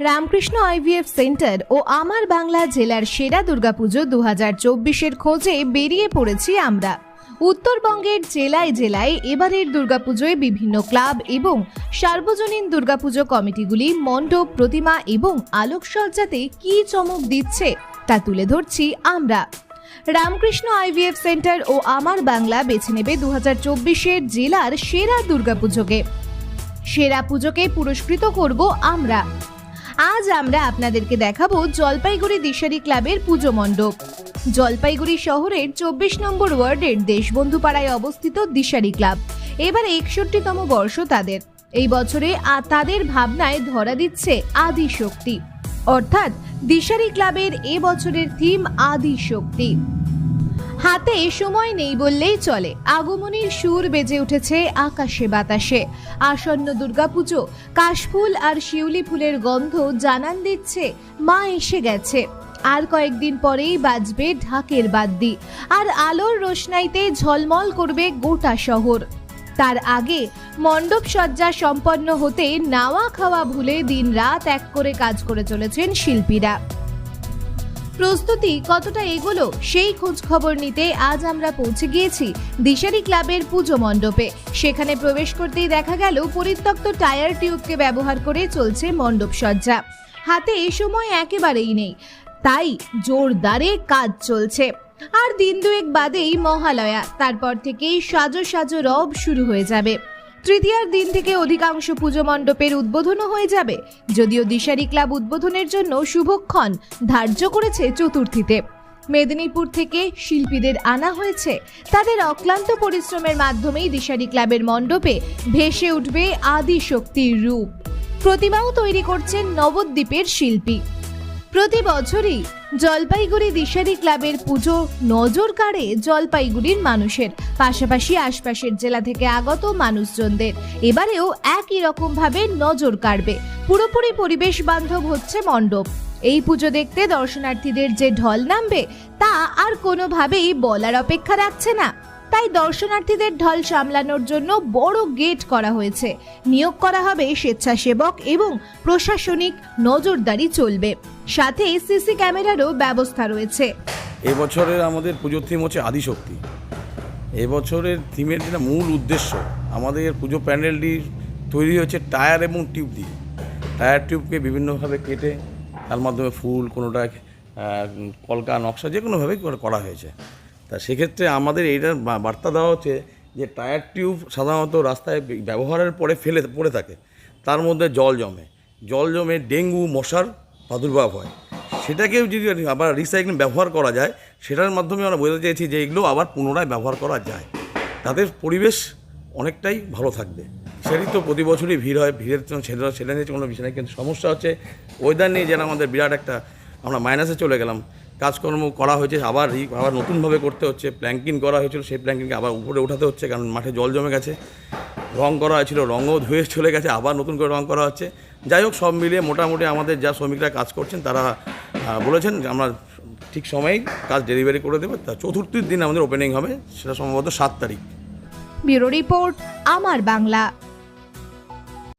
Ramakrishna IVF centre ও আমার বাংলা জেলার সেরা দুর্গাপুজো দু হাজার চব্বিশের খোঁজে বেরিয়ে পড়েছি আমরা। উত্তরবঙ্গের জেলায় জেলায় এবারের দুর্গাপুজোয় বিভিন্ন ক্লাব এবং সার্বজনীন দুর্গাপুজো কমিটিগুলি মণ্ডপ, প্রতিমা এবং আলোকসজ্জাতে কী চমক দিচ্ছে তা তুলে ধরছি আমরা। রামকৃষ্ণ আইভিএফ সেন্টার ও আমার বাংলা বেছে নেবে দু হাজার চব্বিশের জেলার সেরা দুর্গাপুজোকে। সেরা পুজোকে পুরস্কৃত করব আমরা। আজ আমরা আপনাদেরকে দেখাবো জলপাইগুড়ি দিশারি ক্লাবের পুজো মণ্ডপ। জলপাইগুড়ি শহরের চব্বিশ নম্বর ওয়ার্ডের দেশবন্ধু পাড়ায় অবস্থিত দিশারি ক্লাব। এবার একষট্টিতম বর্ষ তাদের। এই বছরে তাদের ভাবনায় ধরা দিচ্ছে আদি শক্তি অর্থাৎ দিশারি ক্লাবের এ বছরের থিম আদি শক্তি হাতে সময় নেই বললেই চলে। আগমনীর সুর বেজে উঠেছে আকাশে বাতাসে। আসন্ন দুর্গাপুজো, কাশফুল আর শিউলি ফুলের গন্ধ জানান দিচ্ছে, মা এসে গেছে। আর কয়েকদিন পরেই বাজবে ঢাকের বাদ্যি। আর আলোর রোশনাইতে ঝলমল করবে গোটা শহর। তার আগে মণ্ডপ সজ্জা সম্পন্ন হতে, নাওয়া খাওয়া ভুলে দিন রাত এক করে কাজ করে চলেছেন শিল্পীরা। প্রস্তুতি কতটা এগোলো সেই খোঁজ খবর নিতে আজ আমরা পৌঁছে গিয়েছি দিশারি ক্লাবের পুজো মণ্ডপে। সেখানে প্রবেশ করতেই দেখা গেল পরিত্যক্ত টায়ার টিউবকে ব্যবহার করে চলছে মণ্ডপ সজ্জা। হাতে এ সময় একেবারেই নেই, তাই জোরদারে কাজ চলছে। আর দিন দুয়েক বাদেই মহালয়া, তারপর থেকেই সাজো সাজো রব শুরু হয়ে যাবে। তৃতীয়ার দিন থেকে অধিকাংশ পুজো মণ্ডপের উদ্বোধনও হয়ে যাবে। যদিও দিশারি ক্লাব উদ্বোধনের জন্য শুভক্ষণ ধার্য করেছে চতুর্থীতে। মেদিনীপুর থেকে শিল্পীদের আনা হয়েছে। তাদের অক্লান্ত পরিশ্রমের মাধ্যমেই দিশারি ক্লাবের মণ্ডপে ভেসে উঠবে আদি শক্তির রূপ। প্রতিমাও তৈরি করছেন নবদ্বীপের শিল্পী। প্রতি বছরই জলপাইগুড়ি দিশারি ক্লাবের পুজো নজর কাড়ে জলপাইগুড়ির মানুষের, পাশাপাশি আশপাশের জেলা থেকে আগত মানুষজনদের। এবারেও একই রকম ভাবে নজর কাড়বে। পুরোপুরি পরিবেশ বান্ধব হচ্ছে মণ্ডপ। এই পুজো দেখতে দর্শনার্থীদের যে ঢল নামবে, তা আর কোনোভাবেই বলার অপেক্ষা রাখছে না। তাই দর্শনার্থীদের ঢল সামলানোর জন্য বড় গেট করা হয়েছে। নিয়োগ করা হবে স্বেচ্ছাসেবক এবং প্রশাসনিক নজরদারি চলবে। সাথে সিসি ক্যামেরারও ব্যবস্থা রয়েছে। এবছরের আমাদের পুজোর থিম হচ্ছে আদিশক্তি। এবছরের থিমের যেটা মূল উদ্দেশ্য, আমাদের পুজো প্যান্ডেলটি তৈরি হচ্ছে টায়ার এবং টিউব দিয়ে। টায়ার টিউবকে বিভিন্নভাবে কেটে তার মাধ্যমে ফুল কোনোটা কলকা নকশা যে কোনোভাবে করা হয়েছে। তা সেক্ষেত্রে আমাদের এইটার বার্তা দেওয়া হচ্ছে যে টায়ার টিউব সাধারণত রাস্তায় ব্যবহারের পরে ফেলে, পড়ে থাকে। তার মধ্যে জল জমে। জল জমে ডেঙ্গু, মশার প্রাদুর্ভাব হয়। সেটাকেও যদি আবার রিসাইক্লিং ব্যবহার করা যায়, সেটার মাধ্যমে আমরা বোঝাতে চাইছি যে এগুলো আবার পুনরায় ব্যবহার করা যায়। তাদের পরিবেশ অনেকটাই ভালো থাকবে। সেটাই তো প্রতি বছরই ভিড় হয়, ভিড়ের জন্য সেটা সেটা নিয়ে কোনো বিষয় নেই, কিন্তু সমস্যা হচ্ছে ওয়েদার নিয়ে যেন আমাদের বিরাট একটা আমরা মাইনাসে চলে গেলাম। কাজকর্ম করা হয়েছে, আবার রি, আবার নতুনভাবে করতে হচ্ছে প্ল্যাঙ্কিং করা হয়েছিল, সেই প্ল্যাঙ্কিংকে আবার উপরে উঠাতে হচ্ছে, কারণ মাঠে জল জমে গেছে, রং করা হয়েছিল, রঙও ধুয়ে চলে গেছে, আবার নতুন করে রং করা হচ্ছে। যাই হোক, সব মিলিয়ে মোটামুটি আমাদের যা শ্রমিকরা কাজ করছেন, তারা বলেছেন আমরা ঠিক সময়েই কাজ ডেলিভারি করে দেবো, তা চতুর্থীর দিন আমাদের ওপেনিং হবে, সেটা সম্ভবত সাত তারিখ। ব্যুরো রিপোর্ট, আমার বাংলা।